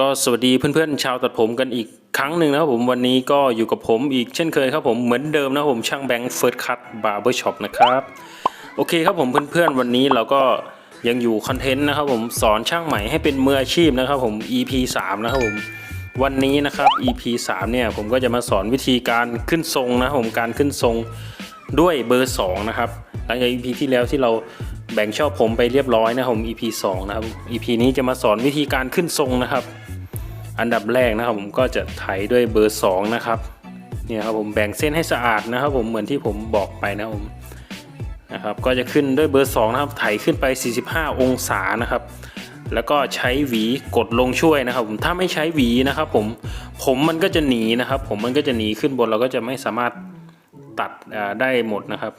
ก็สวัสดีเพื่อนๆชาวตัดผมกันอีกครั้งหนึ่งนะครับผมวันนี้ก็อยู่กับผมอีกเช่นเคยครับผมเหมือนเดิมนะครับผมช่างแบงค์เฟิร์สคัตบาร์เบอร์ช็อปนะครับโอเคครับผมเพื่อนๆวันนี้เราก็ยังอยู่คอนเทนต์นะครับผมสอนช่างใหม่ให้เป็นมืออาชีพนะครับผม EP 3นะครับผมวันนี้นะครับ EP 3เนี่ยผมก็จะมาสอนวิธีการขึ้นทรงนะผมการขึ้นทรงด้วยเบอร์2นะครับหลังจาก EP ที่แล้วที่เราแบ่งชอบผมไปเรียบร้อยนะครับผม EP 2นะครับ EP นี้จะมาสอนวิธีการขึ้นทรงนะครับ อันดับแรกนะครับ ผมก็จะไถด้วยเบอร์ 2 นะครับเนี่ยครับผมแบ่งเส้นให้สะอาดนะครับผมเหมือนที่ผมบอกไปนะครับผมนะครับก็จะขึ้นด้วยเบอร์ 2 นะครับ ไถขึ้นไป 45 องศานะครับ แล้วก็ใช้หวีกดลงช่วยนะครับ ผมถ้าไม่ใช้หวีนะครับ ผมผมมันก็จะหนีนะครับ ผมมันก็จะหนีขึ้นบนเราก็จะไม่สามารถตัดได้หมดนะครับ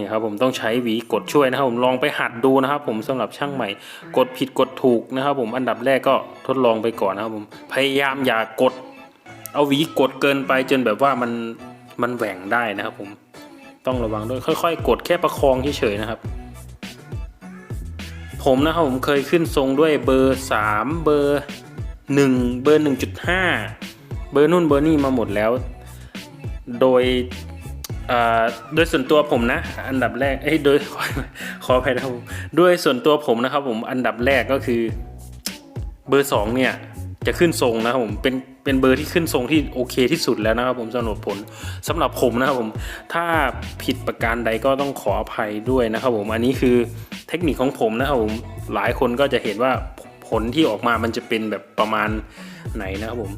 นี่ครับผมต้องใช้หวีกดช่วยนะครับผมลองไปหัดดูนะครับ ผมสำหรับช่างใหม่ กดผิดกดถูกนะครับ ผมอันดับแรกก็ทดลองไปก่อนนะครับผมพยายามอย่ากด เอาหวีกดเกินไปจนแบบว่ามันมันแหว่งได้นะครับ ผมต้องระวังด้วยค่อย ๆ กดแค่ประคองเฉยๆนะครับ ผมนะครับผมเคยขึ้นทรงด้วยเบอร์ 3 เบอร์ 1 เบอร์ 1.5 เบอร์นู่นเบอร์นี่มาหมดแล้ว โดย โดยส่วนตัวผมนะ อันดับแรกเอ้ยโดยขออภัยนะครับด้วยส่วนตัวผมนะครับ ผมอันดับแรกก็คือ เบอร์สองเนี่ยจะขึ้นทรงนะครับผมเป็นเป็นเบอร์ที่ขึ้นทรงที่โอเคที่สุดแล้วนะครับ ผมสำหรับผลสำหรับผมนะครับผมถ้าผิดประการใดก็ต้องขออภัยด้วยนะครับผมอันนี้คือเทคนิคของผมนะครับผมหลายคนก็จะเห็นว่าผลที่ออกมามันจะเป็นแบบประมาณไหนนะครับผม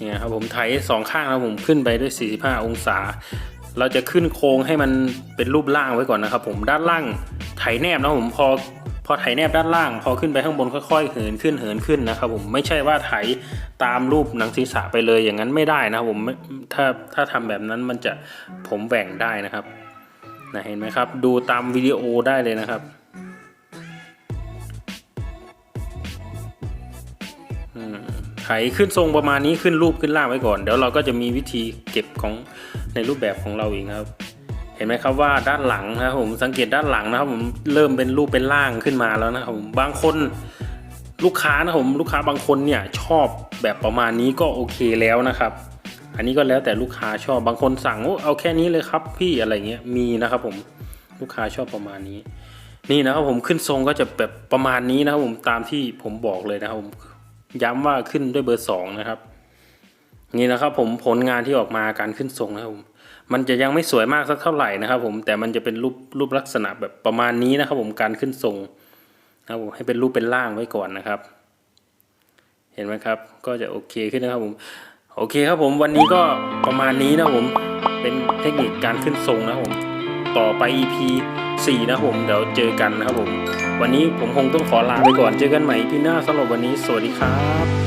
เนี่ยครับผมไถสองข้างครับผมขึ้นไปด้วย 45 องศา เราจะขึ้นโค้งให้มันเป็นรูปร่างไว้ก่อนนะครับ ผมด้านล่างไถแนบนะผมพอพอไถแนบด้านล่าง พอขึ้นไปข้างบนค่อยๆ เหินขึ้นเหินขึ้นนะครับผมไม่ใช่ว่าไถตามรูปหนังศีรษะไปเลยอย่างนั้นไม่ได้นะครับผมถ้าถ้าทำแบบนั้นมันจะผมแหว่งได้นะครับนะเห็นไหมครับ ดูตามวิดีโอได้เลยนะครับ ไถขึ้นทรงประมาณนี้ขึ้นรูปขึ้นล่างไว้ก่อน เดี๋ยวเราก็จะมีวิธีเก็บของในรูปแบบของเราเองครับ เห็นไหมครับว่าด้านหลังนะครับผมสังเกตด้านหลังนะครับผมเริ่มเป็นรูปเป็นร่างขึ้นมาแล้วนะครับผมบางคนลูกค้านะผมลูกค้าบางคนเนี่ยชอบแบบประมาณนี้ก็โอเคแล้วนะครับ อันนี้ก็แล้วแต่ลูกค้าชอบบางคนสั่งโอ้เอาแค่นี้เลยครับพี่อะไรเงี้ยมีนะครับผมลูกค้าชอบประมาณนี้ นี่นะครับผมขึ้นทรงก็จะแบบประมาณนี้นะครับผมตามที่ผมบอกเลยนะครับผม ย้ำว่าขึ้นด้วยเบอร์สองนะครับ นี่นะครับผมผลงานที่ออกมาการขึ้นทรงนะครับผมมันจะยังไม่สวยมากสักเท่าไหร่นะครับ ผมแต่มันจะเป็นรูปรูปลักษณะแบบประมาณนี้นะครับ ผมการขึ้นทรงนะครับผมให้เป็นรูปเป็นร่างไว้ก่อนนะครับ เห็นไหมครับ ก็จะโอเคขึ้นนะครับผมโอเคครับผมวันนี้ก็ประมาณนี้นะผมเป็นเทคนิคการขึ้นทรงนะครับผม ต่อไป EP 4 นะผมเดี๋ยวเจอกันนะครับผม วันนี้ผมคงต้องขอลาไปก่อนเจอกันใหม่ที่หน้าสำหรับวันนี้ สวัสดีครับ